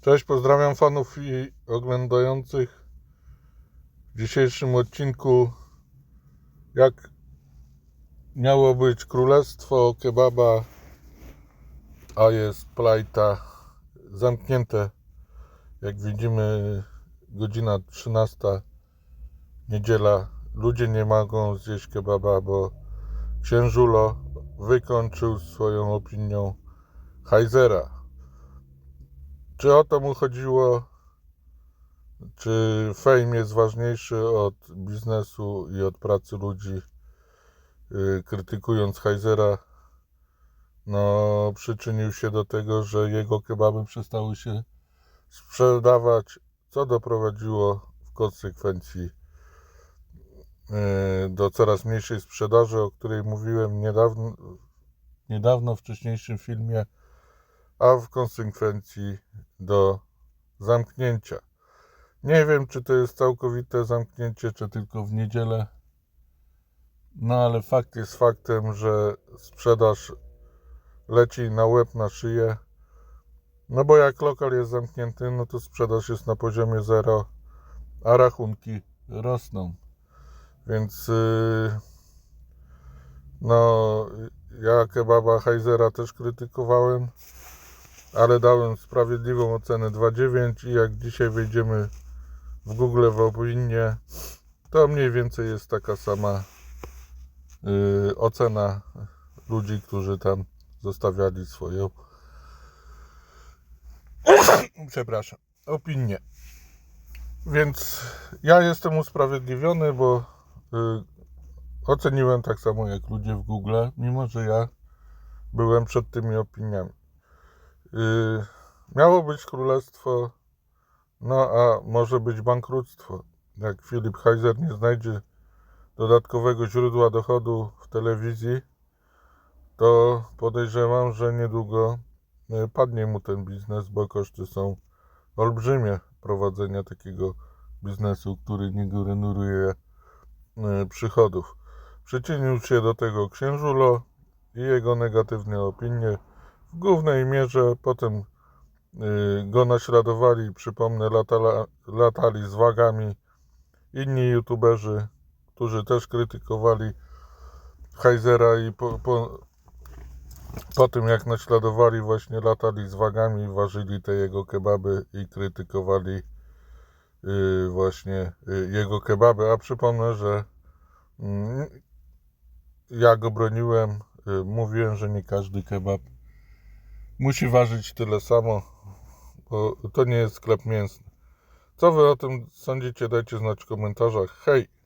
Cześć, pozdrawiam fanów i oglądających w dzisiejszym odcinku jak miało być królestwo kebaba, a jest plajta zamknięte. Jak widzimy godzina 13 niedziela. Ludzie nie mogą zjeść kebaba, bo księżulo wykończył swoją opinią Heizera. Czy o to mu chodziło? Czy fame jest ważniejszy od biznesu i od pracy ludzi? Yy, Krytykując Heizera, no przyczynił się do tego, że jego kebaby przestały się sprzedawać, co doprowadziło w konsekwencji yy, do coraz mniejszej sprzedaży, o której mówiłem niedawno, niedawno w wcześniejszym filmie, a w konsekwencji do zamknięcia. Nie wiem, czy to jest całkowite zamknięcie, czy tylko w niedzielę. No ale fakt jest faktem, że sprzedaż leci na łeb, na szyję. No bo jak lokal jest zamknięty, no to sprzedaż jest na poziomie zero, a rachunki rosną. Więc yy, no ja kebaba Heizera też krytykowałem, ale dałem sprawiedliwą ocenę 2,9 i jak dzisiaj wejdziemy w Google w opinię, to mniej więcej jest taka sama yy, ocena ludzi, którzy tam zostawiali swoją przepraszam, opinię. Więc ja jestem usprawiedliwiony, bo yy, oceniłem tak samo jak ludzie w Google, mimo że ja byłem przed tymi opiniami. Yy, miało być królestwo, no a może być bankructwo. Jak Filip Heiser nie znajdzie dodatkowego źródła dochodu w telewizji, to podejrzewam, że niedługo yy, padnie mu ten biznes, bo koszty są olbrzymie prowadzenia takiego biznesu, który nie generuje yy, przychodów. Przyczynił się do tego księżulo i jego negatywne opinie w głównej mierze. Potem yy, go naśladowali, przypomnę, latala, latali z wagami inni youtuberzy, którzy też krytykowali Heizera i po, po, po tym jak naśladowali właśnie latali z wagami, ważyli te jego kebaby i krytykowali yy, właśnie yy, jego kebaby. A przypomnę, że mm, ja go broniłem, y, mówiłem, że nie każdy kebab musi ważyć tyle samo, bo to nie jest sklep mięsny. Co wy o tym sądzicie? Dajcie znać w komentarzach. Hej!